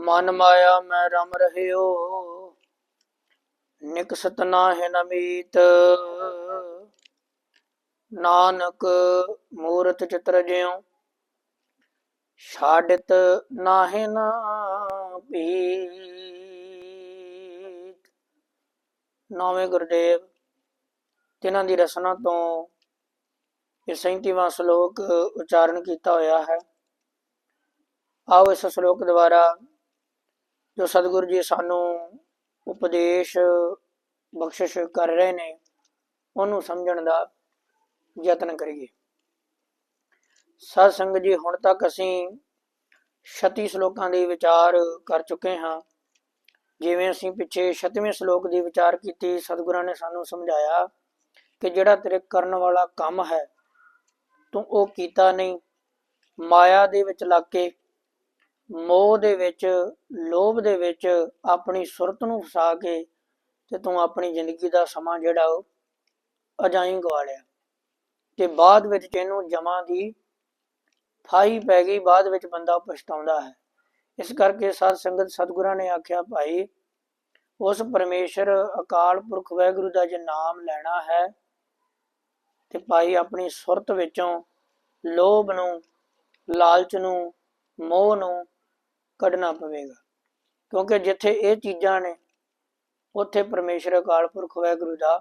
ਮਨ ਮਾਇਆ, ਮੈਂ ਰਮ ਰਹਿਓ। ਨਿਕਸਤ ਨਾਹਿ ਨਮੀਤ ਨਾਨਕ ਮੂਰਤ ਚਿਤਰ ਜਿਉ। ਛਾੜਤ ਨਾਹਿ ਨਾ ਪੀਤ ਨੌਵੇਂ ਗੁਰਦੇਵ, ਤਿਨਾਂ ਦੀ ਰਸਨਾ ਤੋਂ ਇਹ 37ਵਾਂ ਸ਼ਲੋਕ ਉਚਾਰਨ ਕੀਤਾ ਹੋਇਆ ਹੈ। ਆਓ ਇਸ ਸ਼ਲੋਕ ਦੁਆਰਾ ਜੋ ਸਤਿਗੁਰੂ ਜੀ ਸਾਨੂੰ ਉਪਦੇਸ਼, ਬਖਸ਼ਿਸ਼ ਕਰ ਰਹੇ ਨੇ, ਉਹਨੂੰ ਸਮਝਣ ਦਾ ਯਤਨ ਕਰੀਏ। ਸਾਧ ਸੰਗਤ ਜੀ, ਹੁਣ ਤੱਕ ਅਸੀਂ 36 ਸ਼ਲੋਕਾਂ ਦੇ ਵਿਚਾਰ ਕਰ ਚੁੱਕੇ ਹਾਂ। ਜਿਵੇਂ ਅਸੀਂ ਪਿੱਛੇ 36ਵੇਂ ਸ਼ਲੋਕ ਦੀ ਵਿਚਾਰ ਕੀਤੀ, ਸਤਿਗੁਰਾਂ ਨੇ ਸਾਨੂੰ ਸਮਝਾਇਆ ਕਿ ਜਿਹੜਾ ਤੇਰੇ ਕਰਨ ਵਾਲਾ ਕੰਮ ਹੈ, ਤੂੰ ਉਹ ਕੀਤਾ ਨਹੀਂ। ਮਾਇਆ ਦੇ ਵਿੱਚ ਲੱਗ ਕੇ ਮੋਹ ਦੇ ਵਿੱਚ, ਲੋਭ ਦੇ ਵਿੱਚ ਆਪਣੀ ਸੁਰਤ ਨੂੰ ਫਸਾ ਕੇ ਤੇ ਤੂੰ ਆਪਣੀ ਜ਼ਿੰਦਗੀ ਦਾ ਸਮਾਂ ਜਿਹੜਾ ਉਹ ਅਜਾਈ ਗਵਾ ਲਿਆ। ਤੇ ਬਾਅਦ ਵਿੱਚ ਤੈਨੂੰ ਜਮਾਂ ਦੀ ਫਾਈ ਪੈ ਗਈ, ਬਾਅਦ ਵਿੱਚ ਬੰਦਾ ਪਛਤਾਉਂਦਾ ਹੈ। ਇਸ ਕਰਕੇ ਸਾਧ ਸੰਗਤ ਸਤਿਗੁਰਾਂ ਨੇ ਆਖਿਆ, ਭਾਈ, ਉਸ ਪਰਮੇਸ਼ਰ, ਅਕਾਲ ਪੁਰਖ ਵਾਹਿਗੁਰੂ ਦਾ ਜੇ ਨਾਮ ਲੈਣਾ ਹੈ ਤੇ ਭਾਈ ਆਪਣੀ ਸੁਰਤ ਵਿੱਚੋਂ ਲੋਭ ਨੂੰ, ਲਾਲਚ ਨੂੰ, ਮੋਹ ਨੂੰ ਕੱਢਣਾ ਪਵੇਗਾ। ਕਿਉਂਕਿ ਜਿੱਥੇ ਇਹ ਚੀਜ਼ਾਂ ਨੇ, ਉੱਥੇ ਪਰਮੇਸ਼ਰ ਅਕਾਲ ਪੁਰਖ ਵਾਹਿਗੁਰੂ ਦਾ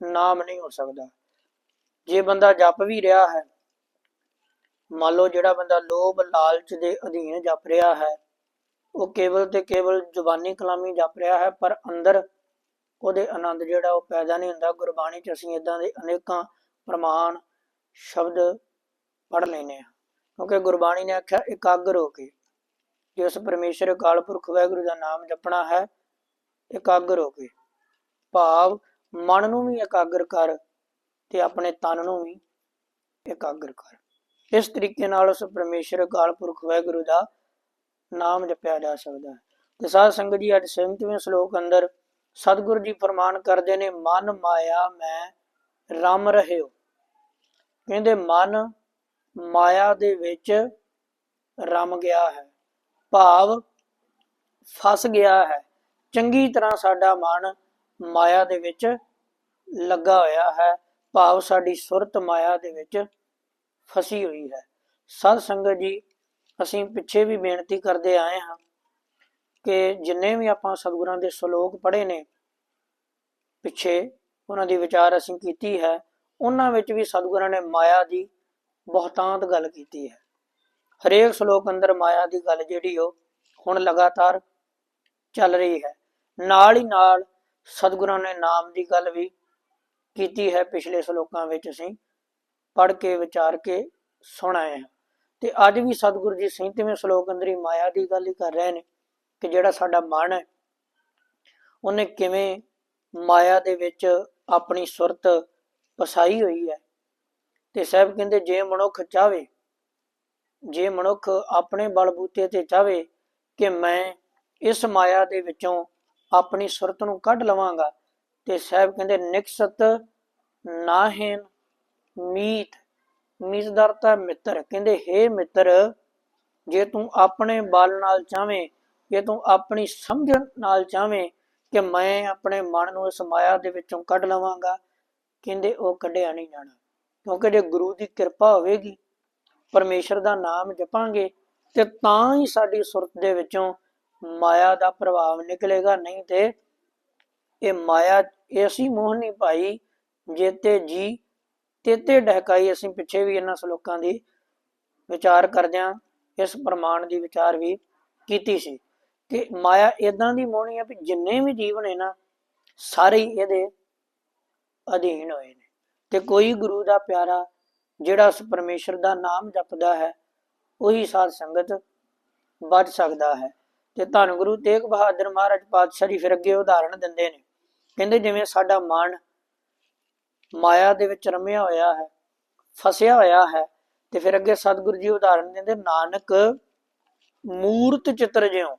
ਨਾਮ ਨਹੀਂ ਹੋ ਸਕਦਾ। ਜੇ ਬੰਦਾ ਜਪ ਵੀ ਰਿਹਾ ਹੈ, ਮੰਨ ਲਓ ਜਿਹੜਾ ਬੰਦਾ ਲੋਭ ਲਾਲਚ ਦੇ ਅਧੀਨ ਜਪ ਰਿਹਾ ਹੈ, ਉਹ ਕੇਵਲ ਤੇ ਕੇਵਲ ਜ਼ੁਬਾਨੀ ਕਲਾਮੀ ਜਪ ਰਿਹਾ ਹੈ, ਪਰ ਅੰਦਰ ਉਹਦੇ ਆਨੰਦ ਜਿਹੜਾ ਉਹ ਪੈਦਾ ਨਹੀਂ ਹੁੰਦਾ। ਗੁਰਬਾਣੀ 'ਚ ਅਸੀਂ ਇਦਾਂ ਦੇ ਅਨੇਕਾਂ ਪ੍ਰਮਾਣ ਸ਼ਬਦ ਪੜ ਲੈਨੇ ਆ ਕਿਉਂਕਿ ਗੁਰਬਾਣੀ ਨੇ ਆਖਿਆ, ਇਕਾਗਰ ਹੋ ਕੇ। ਜੇ ਉਸ ਪਰਮੇਸ਼ਰ ਅਕਾਲ ਪੁਰਖ ਵਾਹਿਗੁਰੂ ਦਾ ਨਾਮ ਜਪਣਾ ਹੈ, ਇਕਾਗਰ ਹੋ ਕੇ। ਭਾਵ ਮਨ ਨੂੰ ਵੀ ਇਕਾਗਰ ਕਰ ਤੇ ਆਪਣੇ ਤਨ ਨੂੰ ਵੀ ਇਕਾਗਰ ਕਰ। ਇਸ ਤਰੀਕੇ ਨਾਲ ਉਸ ਪਰਮੇਸ਼ਰ ਅਕਾਲ ਪੁਰਖ ਵਾਹਿਗੁਰੂ ਦਾ ਨਾਮ ਜਪਿਆ ਜਾ ਸਕਦਾ ਹੈ। ਤੇ ਸਾਧ ਸੰਗਤ ਜੀ, ਅੱਜ 37ਵੇਂ ਸ਼ਲੋਕ ਅੰਦਰ ਸਤਿਗੁਰੂ ਜੀ ਫਰਮਾਨ ਕਰਦੇ ਨੇ, ਮਨ ਮਾਇਆ, ਮੈਂ ਰਮ ਰਹਿਓ ਕਹਿੰਦੇ, ਮਨ ਮਾਇਆ ਦੇ ਵਿੱਚ ਰਮ ਗਿਆ ਹੈ। ਭਾਵ ਫਸ ਗਿਆ ਹੈ। ਚੰਗੀ ਤਰ੍ਹਾਂ ਸਾਡਾ ਮਨ ਮਾਇਆ ਦੇ ਵਿੱਚ ਲੱਗਾ ਹੋਇਆ ਹੈ। ਭਾਵ ਸਾਡੀ ਸੁਰਤ ਮਾਇਆ ਦੇ ਵਿੱਚ ਫਸੀ ਹੋਈ ਹੈ। ਸਤ ਸੰਗਤ ਜੀ, ਅਸੀਂ ਪਿੱਛੇ ਵੀ ਬੇਨਤੀ ਕਰਦੇ ਆਏ ਹਾਂ ਕਿ ਜਿੰਨੇ ਵੀ ਆਪਾਂ ਸਤਿਗੁਰਾਂ ਦੇ ਸ਼ਲੋਕ ਪੜ੍ਹੇ ਨੇ, ਪਿੱਛੇ ਉਹਨਾਂ ਦੀ ਵਿਚਾਰ ਅਸੀਂ ਕੀਤੀ ਹੈ। ਉਹਨਾਂ ਵਿੱਚ ਵੀ ਸਤਿਗੁਰਾਂ ਨੇ ਮਾਇਆ ਦੀ ਬਹੁਤਾਂਤ ਗੱਲ ਕੀਤੀ ਹੈ। ਹਰੇਕ ਸ਼ਲੋਕ ਅੰਦਰ ਮਾਇਆ ਦੀ ਗੱਲ ਜਿਹੜੀ ਉਹ ਹੁਣ ਲਗਾਤਾਰ ਚੱਲ ਰਹੀ ਹੈ। ਨਾਲ ਹੀ ਨਾਲ ਸਤਿਗੁਰਾਂ ਨੇ ਨਾਮ ਦੀ ਗੱਲ ਵੀ ਕੀਤੀ ਹੈ ਪਿਛਲੇ ਸ਼ਲੋਕਾਂ ਵਿੱਚ ਅਸੀਂ ਪੜ੍ਹ ਕੇ, ਵਿਚਾਰ ਕੇ ਸੁਣਾਏ ਹਾਂ। ਤੇ ਅੱਜ ਵੀ ਸਤਿਗੁਰੂ ਜੀ 37ਵੇਂ ਸ਼ਲੋਕ ਅੰਦਰ ਹੀ ਮਾਇਆ ਦੀ ਗੱਲ ਹੀ ਕਰ ਰਹੇ ਨੇ ਕਿ ਜਿਹੜਾ ਸਾਡਾ ਮਨ ਹੈ, ਉਹਨੇ ਕਿਵੇਂ ਮਾਇਆ ਦੇ ਵਿੱਚ ਆਪਣੀ ਸੁਰਤ ਪਸਾਈ ਹੋਈ ਹੈ। ਤੇ ਸਾਹਿਬ ਕਹਿੰਦੇ, ਜੇ ਮਨੁੱਖ ਚਾਵੇ ਜੇ ਮਨੁੱਖ ਆਪਣੇ ਬਲਬੂਤੇ ਤੇ ਚਾਵੇ ਕਿ ਮੈਂ ਇਸ ਮਾਇਆ ਦੇ ਵਿੱਚੋਂ ਆਪਣੀ ਸੁਰਤ ਨੂੰ ਕੱਢ ਲਵਾਂਗਾ, ਤੇ ਸਾਹਿਬ ਕਹਿੰਦੇ, ਨਿਕਸਤ ਨਾਹਿਨ ਮੀਤ, ਮੀਤਦਰ ਤਾਂ ਮਿੱਤਰ। ਕਹਿੰਦੇ हे ਮਿੱਤਰ, ਜੇ ਤੂੰ ਆਪਣੇ ਬਲ ਨਾਲ ਚਾਵੇਂ ਜੇ ਤੂੰ ਆਪਣੀ ਸਮਝ ਨਾਲ ਚਾਵੇਂ ਕਿ ਮੈਂ ਆਪਣੇ ਮਨ ਨੂੰ ਇਸ ਮਾਇਆ ਦੇ ਵਿੱਚੋਂ ਕੱਢ ਲਵਾਂਗਾ, ਕਹਿੰਦੇ, ਉਹ ਕੱਢਿਆ ਨਹੀਂ ਜਾਣਾ। ਕਿਉਂਕਿ ਜੇ ਗੁਰੂ ਦੀ ਕਿਰਪਾ ਹੋਵੇਗੀ ਪਰਮੇਸ਼ਰ ਦਾ ਨਾਮ ਜਪਾਂਗੇ ਤੇ ਤਾਂ ਹੀ ਸਾਡੀ ਸੁਰਤ ਦੇ ਵਿੱਚੋਂ ਮਾਇਆ ਦਾ ਪ੍ਰਭਾਵ ਨਿਕਲੇਗਾ। ਨਹੀਂ ਤੇ ਇਹ ਮਾਇਆ ਐਸੀ ਮੋਹ ਨਹੀਂ ਜੇਤੇ ਜੀ, ਤੇਤੇ ਡਹਕਾਈ ਅਸੀਂ ਪਿੱਛੇ ਵੀ ਇਹਨਾਂ ਸ਼ਲੋਕਾਂ ਦੀ ਵਿਚਾਰ ਕਰਦਿਆਂ ਇਸ ਪ੍ਰਮਾਣ ਦੀ ਵਿਚਾਰ ਵੀ ਕੀਤੀ ਸੀ। ਤੇ ਮਾਇਆ ਇਦਾਂ ਦੀ ਮੋਹਣੀ ਆ ਵੀ ਜਿੰਨੇ ਵੀ ਜੀਵ ਨੇ ਨਾ, ਸਾਰੇ ਇਹਦੇ ਅਧੀਨ ਹੋਏ ਨੇ। ਤੇ ਕੋਈ ਗੁਰੂ ਦਾ ਪਿਆਰਾ ਜਿਹੜਾ ਉਸ ਪਰਮੇਸ਼ਰ ਦਾ ਨਾਮ ਜਪਦਾ ਹੈ, ਉਹੀ ਸਾਧ ਸੰਗਤ ਵੱਧ ਸਕਦਾ ਹੈ। ਤੇ ਧੰਨ ਗੁਰੂ ਤੇਗ ਬਹਾਦਰ ਮਹਾਰਾਜ ਪਾਤਸ਼ਾਹ ਜੀ ਫਿਰ ਅੱਗੇ ਉਦਾਹਰਣ ਦਿੰਦੇ ਨੇ। ਕਹਿੰਦੇ ਜਿਵੇਂ ਸਾਡਾ ਮਨ ਮਾਇਆ ਦੇ ਵਿੱਚ ਰਮਿਆ ਹੋਇਆ ਹੈ, ਫਸਿਆ ਹੋਇਆ ਹੈ, ਤੇ ਫਿਰ ਅੱਗੇ ਸਤਿਗੁਰੂ ਜੀ ਉਦਾਹਰਣ ਦਿੰਦੇ, ਨਾਨਕ ਮੂਰਤ ਚਿੱਤਰ ਜਿਉ,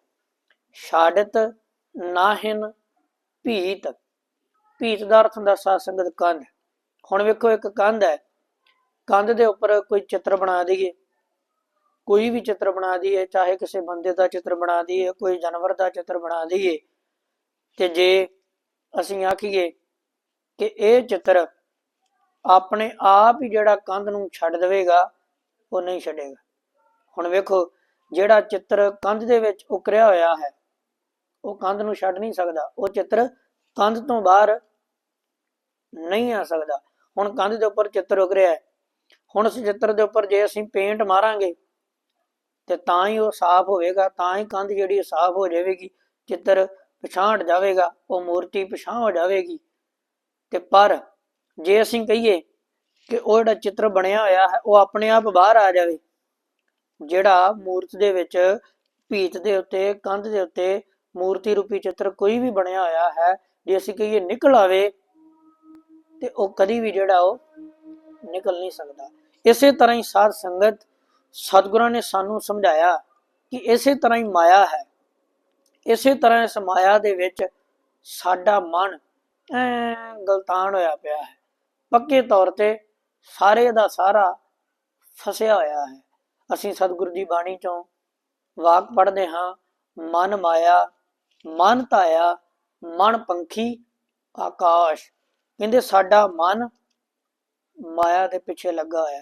ਛਾੜਤ ਨਾਹਿਨ ਭੀਤ। ਭੀਤ ਦਾ ਅਰਥ ਹੁੰਦਾ ਸਾਧ ਸੰਗਤ ਕੰਧ। ਹੁਣ ਵੇਖੋ ਇੱਕ ਕੰਧ ਹੈ ਕੰਧ ਦੇ ਉੱਪਰ ਕੋਈ ਚਿੱਤਰ ਬਣਾ ਦਈਏ, ਕੋਈ ਵੀ ਚਿੱਤਰ ਬਣਾ ਦਈਏ, ਚਾਹੇ ਕਿਸੇ ਬੰਦੇ ਦਾ ਚਿੱਤਰ ਬਣਾ ਦਈਏ, ਕੋਈ ਜਾਨਵਰ ਦਾ ਚਿੱਤਰ ਬਣਾ ਦਈਏ, ਤੇ ਜੇ ਅਸੀਂ ਆਖੀਏ ਕਿ ਇਹ ਚਿੱਤਰ ਆਪਣੇ ਆਪ ਹੀ ਜਿਹੜਾ ਕੰਧ ਨੂੰ ਛੱਡ ਦੇਵੇਗਾ, ਉਹ ਨਹੀਂ ਛੱਡੇਗਾ। ਹੁਣ ਵੇਖੋ, ਜਿਹੜਾ ਚਿੱਤਰ ਕੰਧ ਦੇ ਵਿੱਚ ਉਕਰਿਆ ਹੋਇਆ ਹੈ, ਉਹ ਕੰਧ ਨੂੰ ਛੱਡ ਨਹੀਂ ਸਕਦਾ। ਉਹ ਚਿੱਤਰ ਕੰਧ ਤੋਂ ਬਾਹਰ ਨਹੀਂ ਆ ਸਕਦਾ। ਹੁਣ ਕੰਧ ਦੇ ਉੱਪਰ ਚਿੱਤਰ ਉਕਰਿਆ ਹੈ ਹੁਣ ਉਸ ਚਿੱਤਰ ਦੇ ਉੱਪਰ ਜੇ ਅਸੀਂ ਪੇਂਟ ਮਾਰਾਂਗੇ, ਤੇ ਤਾਂ ਹੀ ਉਹ ਸਾਫ਼ ਹੋਵੇਗਾ, ਤਾਂ ਹੀ ਕੰਧ ਜਿਹੜੀ ਸਾਫ਼ ਹੋ ਜਾਵੇਗੀ, ਚਿੱਤਰ ਪਛਾਣ ਜਾਵੇਗਾ, ਉਹ ਮੂਰਤੀ ਪਛਾਣ ਹੋ ਜਾਵੇਗੀ। ਤੇ ਪਰ ਜੇ ਅਸੀਂ ਕਹੀਏ ਕਿ ਉਹ ਜਿਹੜਾ ਚਿੱਤਰ ਬਣਿਆ ਹੋਇਆ ਹੈ, ਉਹ ਆਪਣੇ ਆਪ ਬਾਹਰ ਆ ਜਾਵੇ, ਜਿਹੜਾ ਮੂਰਤ ਦੇ ਵਿੱਚ ਭੀਤ ਦੇ ਉੱਤੇ, ਕੰਧ ਦੇ ਉੱਤੇ ਮੂਰਤੀ ਰੂਪੀ ਚਿੱਤਰ ਕੋਈ ਵੀ ਬਣਿਆ ਹੋਇਆ ਹੈ, ਜੇ ਅਸੀਂ ਕਹੀਏ ਨਿਕਲ ਆਵੇ, ਤੇ ਉਹ ਕਦੀ ਵੀ ਜਿਹੜਾ ਉਹ ਨਿਕਲ ਨਹੀਂ ਸਕਦਾ। ਇਸੇ ਤਰ੍ਹਾਂ ਹੀ ਸਾਧ ਸੰਗਤ ਸਤਿਗੁਰਾਂ ਨੇ ਸਾਨੂੰ ਸਮਝਾਇਆ ਕਿ ਇਸੇ ਤਰ੍ਹਾਂ ਹੀ ਮਾਇਆ ਹੈ। ਇਸੇ ਤਰ੍ਹਾਂ ਇਸ ਮਾਇਆ ਦੇ ਵਿੱਚ ਸਾਡਾ ਮਨ ਐ ਗਲਤਾਨ ਹੋਇਆ ਪਿਆ ਹੈ। ਪੱਕੇ ਤੌਰ ਤੇ ਸਾਰੇ ਦਾ ਸਾਰਾ ਫਸਿਆ ਹੋਇਆ ਹੈ। ਅਸੀਂ ਸਤਿਗੁਰੂ ਦੀ ਬਾਣੀ ਚੋਂ ਵਾਕ ਪੜ੍ਹਦੇ ਹਾਂ, ਮਨ ਮਾਇਆ, ਮਨ ਧਾਇਆ, ਮਨ ਪੰਖੀ, ਆਕਾਸ਼। ਕਹਿੰਦੇ ਸਾਡਾ ਮਨ ਮਾਇਆ ਦੇ ਪਿੱਛੇ ਲੱਗਾ ਹੋਇਆ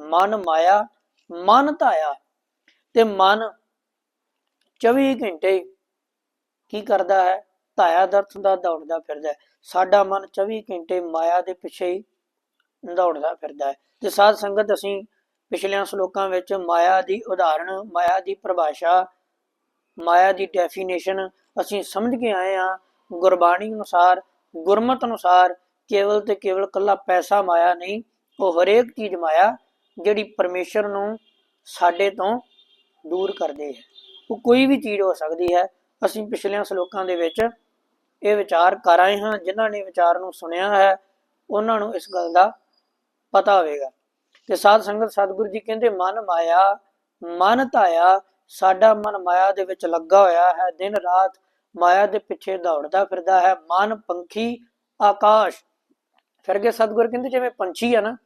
ਮਨ ਮਾਇਆ, ਮਨ ਧਾਇਆ ਤੇ ਮਨ 24 ਘੰਟੇ ਕੀ ਕਰਦਾ ਹੈ? ਧਾਇਆ ਦਰਥ ਦਾ ਦੌੜਦਾ ਫਿਰਦਾ ਹੈ। ਸਾਡਾ ਮਨ 24 ਘੰਟੇ ਮਾਇਆ ਦੇ ਪਿੱਛੇ ਹੀ ਦੌੜਦਾ ਫਿਰਦਾ ਹੈ। ਤੇ ਸਾਧ ਸੰਗਤ ਅਸੀਂ ਪਿਛਲੀਆਂ ਸ਼ਲੋਕਾਂ ਵਿੱਚ ਮਾਇਆ ਦੀ ਉਦਾਹਰਣ, ਮਾਇਆ ਦੀ ਪਰਿਭਾਸ਼ਾ, ਮਾਇਆ ਦੀ ਡੈਫੀਨੇਸ਼ਨ ਅਸੀਂ ਸਮਝ ਕੇ ਆਏ ਹਾਂ। ਗੁਰਬਾਣੀ ਅਨੁਸਾਰ, ਗੁਰਮਤ ਅਨੁਸਾਰ ਕੇਵਲ ਤੇ ਕੇਵਲ ਕੱਲਾ ਪੈਸਾ ਮਾਇਆ ਨਹੀਂ, ਉਹ ਹਰੇਕ ਚੀਜ਼ ਮਾਇਆ ਜਿਹੜੀ ਪਰਮੇਸ਼ਰ ਨੂੰ ਸਾਡੇ ਤੋਂ ਦੂਰ ਕਰਦੇ ਹੈ। ਉਹ ਕੋਈ ਵੀ ਚੀਜ਼ ਹੋ ਸਕਦੀ ਹੈ। ਅਸੀਂ ਪਿਛਲੀਆਂ ਸ਼ਲੋਕਾਂ ਦੇ ਵਿੱਚ ਇਹ ਵਿਚਾਰ ਕਰ ਆਏ ਹਾਂ। ਜਿਨ੍ਹਾਂ ਨੇ ਵਿਚਾਰ ਨੂੰ ਸੁਣਿਆ ਹੈ, ਉਹਨਾਂ ਨੂੰ ਇਸ ਗੱਲ ਦਾ ਪਤਾ ਹੋਵੇਗਾ। ਤੇ ਸਾਧ ਸੰਗਤ, ਸਤਿਗੁਰੂ ਜੀ ਕਹਿੰਦੇ, ਮਨ ਮਾਇਆ, ਮਨ ਧਾਇਆ, ਸਾਡਾ ਮਨ ਮਾਇਆ ਦੇ ਵਿੱਚ ਲੱਗਾ ਹੋਇਆ ਹੈ। ਦਿਨ ਰਾਤ ਮਾਇਆ ਦੇ ਪਿੱਛੇ ਦੌੜਦਾ ਫਿਰਦਾ ਹੈ। ਮਨ ਪੰਖੀ, ਆਕਾਸ਼। ਫਿਰ ਕੇ ਸਤਿਗੁਰ ਕਹਿੰਦੇ, ਜਿਵੇਂ ਪੰਛੀ ਆ ਨਾ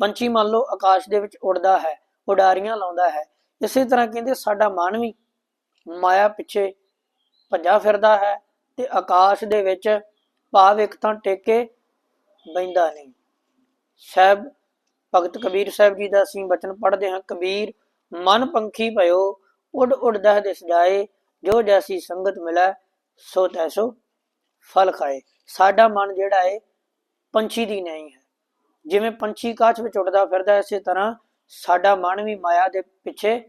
ਪੰਛੀ ਮੰਨ ਲਓ ਆਕਾਸ਼ ਦੇ ਵਿੱਚ ਉੱਡਦਾ ਹੈ, ਉਡਾਰੀਆਂ ਲਾਉਂਦਾ ਹੈ, ਇਸੇ ਤਰ੍ਹਾਂ ਕਹਿੰਦੇ ਸਾਡਾ ਮਨ ਵੀ ਮਾਇਆ ਪਿੱਛੇ ਭੱਜਾ ਫਿਰਦਾ ਹੈ ਤੇ ਆਕਾਸ਼ ਦੇ ਵਿੱਚ ਭਾਵ ਇੱਕ ਤਾਂ ਟੇਕੇ ਬੈਂਦਾ ਨਹੀਂ। ਸਾਹਿਬ, ਭਗਤ ਕਬੀਰ ਸਾਹਿਬ ਜੀ ਦਾ ਅਸੀਂ ਬਚਨ ਪੜ੍ਹਦੇ ਹਾਂ, ਕਬੀਰ, ਮਨ ਪੰਖੀ ਭਇਓ, ਉਡ ਉਡਦਾ ਦਿਸ ਜਾਏ, ਜੋ ਜੈਸੀ ਸੰਗਤ ਮਿਲੈ, ਸੋ ਤੈਸੋ ਫਲ ਖਾਏ। ਸਾਡਾ ਮਨ ਜਿਹੜਾ ਹੈ ਪੰਛੀ ਦੀ ਨਹੀਂ ਹੈ। ਜਿਵੇਂ ਪੰਛੀ ਕਾਚ ਵਿੱਚ ਉੱਡਦਾ ਫਿਰਦਾ ਹੈ, ਇਸੇ ਤਰ੍ਹਾਂ ਸਾਡਾ ਮਨ ਵੀ ਮਾਇਆ ਦੇ ਪਿੱਛੇ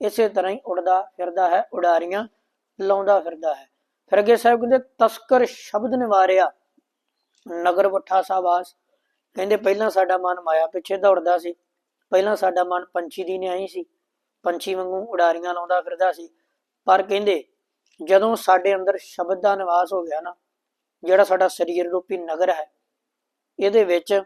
ਇਸੇ ਤਰ੍ਹਾਂ ਹੀ ਉੱਡਦਾ ਫਿਰਦਾ ਹੈ ਉਡਾਰੀਆਂ ਲਾਉਂਦਾ ਫਿਰਦਾ ਹੈ। ਫਿਰ ਅੱਗੇ ਸਾਹਿਬ ਕਹਿੰਦੇ ਤਸਕਰ ਸ਼ਬਦ ਨਿਵਾਰਿਆ ਨਗਰ ਵਠਾ ਸਾਬਾਸ ਕਹਿੰਦੇ ਪਹਿਲਾਂ ਸਾਡਾ ਮਨ ਮਾਇਆ ਪਿੱਛੇ ਦੌੜਦਾ ਸੀ ਪਹਿਲਾਂ ਸਾਡਾ ਮਨ ਪੰਛੀ ਦੀ ਨਿਆਈ ਸੀ ਪੰਛੀ ਵਾਂਗੂ ਉਡਾਰੀਆਂ ਲਾਉਂਦਾ ਫਿਰਦਾ ਸੀ। ਪਰ ਕਹਿੰਦੇ ਜਦੋਂ ਸਾਡੇ ਅੰਦਰ ਸ਼ਬਦ ਦਾ ਨਿਵਾਸ ਹੋ ਗਿਆ ਨਾ ਜਿਹੜਾ ਸਾਡਾ ਸਰੀਰ ਰੂਪੀ ਨਗਰ ਹੈ ਇਹਦੇ ਵਿੱਚ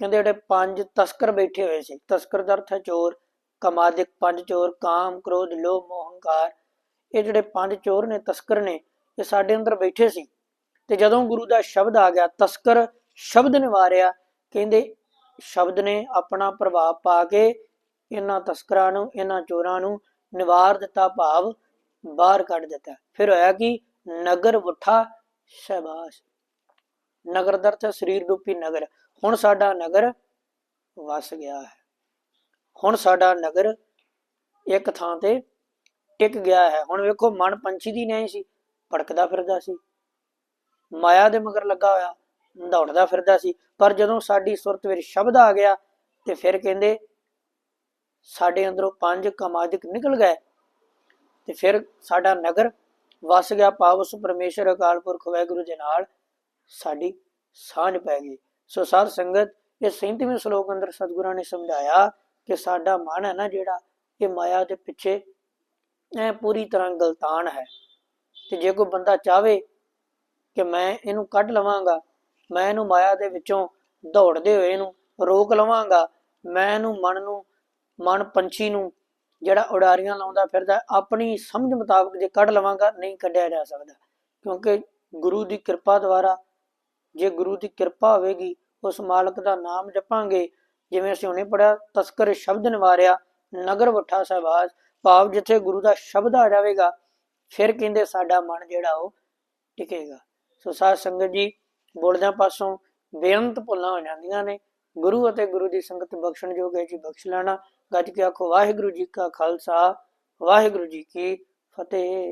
ਕਹਿੰਦੇ ਜਿਹੜੇ ਪੰਜ ਤਸਕਰ ਬੈਠੇ ਹੋਏ ਸੀ। ਤਸਕਰ ਦਾ ਅਰਥ ਹੈ ਚੋਰ, ਕਮਾਦਿਕ ਪੰਜ ਚੋਰ, ਕਾਮ, ਕ੍ਰੋਧ, ਲੋਭ, ਮੋਹ, ਹੰਕਾਰ। ਇਹ ਜਿਹੜੇ ਪੰਜ ਚੋਰ ਨੇ, ਤਸਕਰ ਨੇ, ਇਹ ਸਾਡੇ ਅੰਦਰ ਬੈਠੇ ਸੀ। ਤੇ ਜਦੋਂ ਗੁਰੂ ਦਾ ਸ਼ਬਦ ਆ ਗਿਆ, ਤਸਕਰ ਸ਼ਬਦ ਨਿਵਾਰਿਆ ਕਹਿੰਦੇ ਸ਼ਬਦ ਨੇ ਆਪਣਾ ਪ੍ਰਭਾਵ ਪਾ ਕੇ ਇਹਨਾਂ ਤਸਕਰਾਂ ਨੂੰ, ਇਹਨਾਂ ਚੋਰਾਂ ਨੂੰ ਨਿਵਾਰ ਦਿੱਤਾ, ਭਾਵ ਬਾਹਰ ਕੱਢ ਦਿੱਤਾ। ਫਿਰ ਹੋਇਆ ਕਿ ਨਗਰ ਉਠਾ ਸ਼ਬਾਸ਼ ਨਗਰ ਦਾ ਅਰਥ ਹੈ ਸਰੀਰ ਰੂਪੀ ਨਗਰ। ਹੁਣ ਸਾਡਾ ਨਗਰ ਵਸ ਗਿਆ ਹੈ। ਹੁਣ ਸਾਡਾ ਨਗਰ ਇੱਕ ਥਾਂ ਤੇ ਟਿਕ ਗਿਆ ਹੈ। ਹੁਣ ਵੇਖੋ, ਮਨ ਪੰਛੀ ਦੀ ਨਹੀਂ ਸੀ, ਭੜਕਦਾ ਫਿਰਦਾ ਸੀ। ਮਾਇਆ ਦੇ ਮਗਰ ਲੱਗਾ ਹੋਇਆ, ਦੌੜਦਾ ਫਿਰਦਾ ਸੀ। ਪਰ ਜਦੋਂ ਸਾਡੀ ਸੁਰਤ ਵਿੱਚ ਸ਼ਬਦ ਆ ਗਿਆ ਤੇ ਫਿਰ ਕਹਿੰਦੇ, ਸਾਡੇ ਅੰਦਰੋਂ ਪੰਜ ਕਮਾਦਿਕ ਨਿਕਲ ਗਏ। ਤੇ ਫਿਰ ਸਾਡਾ ਨਗਰ ਵਸ ਗਿਆ। ਭਾਵ ਉਸ ਪਰਮੇਸ਼ਰ, ਅਕਾਲ ਪੁਰਖ, ਵਾਹਿਗੁਰੂ ਦੇ ਨਾਲ ਸਾਡੀ ਸਾਂਝ ਪੈ ਗਈ। ਸੋ ਸਾਧ ਸੰਗਤ, ਇਹ 37ਵੇਂ ਸ਼ਲੋਕ ਅੰਦਰ ਸਤਿਗੁਰਾਂ ਨੇ ਸਮਝਾਇਆ ਕਿ ਸਾਡਾ ਮਨ ਹੈ ਨਾ ਜਿਹੜਾ, ਇਹ ਮਾਇਆ ਦੇ ਪਿੱਛੇ ਐ ਪੂਰੀ ਤਰ੍ਹਾਂ ਗਲਤਾਨ ਹੈ। ਤੇ ਜੇ ਕੋਈ ਬੰਦਾ ਚਾਹਵੇ ਕਿ ਮੈਂ ਇਹਨੂੰ ਕੱਢ ਲਵਾਂਗਾ, ਮੈਂ ਇਹਨੂੰ ਮਾਇਆ ਦੇ ਵਿੱਚੋਂ ਦੌੜਦੇ ਹੋਏ ਇਹਨੂੰ ਰੋਕ ਲਵਾਂਗਾ, ਮੈਂ ਇਹਨੂੰ ਮਨ ਨੂੰ, ਮਨ ਪੰਛੀ ਨੂੰ ਜਿਹੜਾ ਉਡਾਰੀਆਂ ਲਾਉਂਦਾ ਫਿਰਦਾ, ਆਪਣੀ ਸਮਝ ਮੁਤਾਬਕ ਜੇ ਕੱਢ ਲਵਾਂਗਾ, ਨਹੀਂ ਕੱਢਿਆ ਜਾ ਸਕਦਾ। ਕਿਉਂਕਿ ਗੁਰੂ ਦੀ ਕਿਰਪਾ ਦੁਆਰਾ ਜੇ ਗੁਰੂ ਦੀ ਕਿਰਪਾ ਹੋਵੇਗੀ, ਉਸ ਮਾਲਕ ਦਾ ਨਾਮ ਜਪਾਂਗੇ। ਜਿਵੇਂ ਅਸੀਂ ਹੁਣੇ ਪੜਿਆ ਤਸਕਰ ਸ਼ਬਦ ਨਿਵਾਰਿਆ, ਨਗਰ ਵਠਾ ਸਹਿਬਾਜ਼, ਭਾਵ ਜਿੱਥੇ ਗੁਰੂ ਦਾ ਸ਼ਬਦ ਆ ਜਾਵੇਗਾ, ਫਿਰ ਕਹਿੰਦੇ ਸਾਡਾ ਮਨ ਜਿਹੜਾ ਉਹ ਟਿਕੇਗਾ। ਸੋ ਸਾਧ ਸੰਗਤ ਜੀ ਬੋਲਦਿਆਂ ਪਾਸੋਂ ਬੇਅੰਤ ਭੁੱਲਾਂ ਹੋ ਜਾਂਦੀਆਂ ਨੇ। ਗੁਰੂ ਅਤੇ ਗੁਰੂ ਦੀ ਸੰਗਤ ਬਖਸ਼ਣ ਜੋਗ ਹੈ ਜੀ, ਬਖਸ਼ ਲੈਣਾ। ਗੱਜ ਕੇ ਆਖੋ, ਵਾਹਿਗੁਰੂ ਜੀ ਕਾ ਖਾਲਸਾ, ਵਾਹਿਗੁਰੂ ਜੀ ਕੀ ਫਤਿਹ।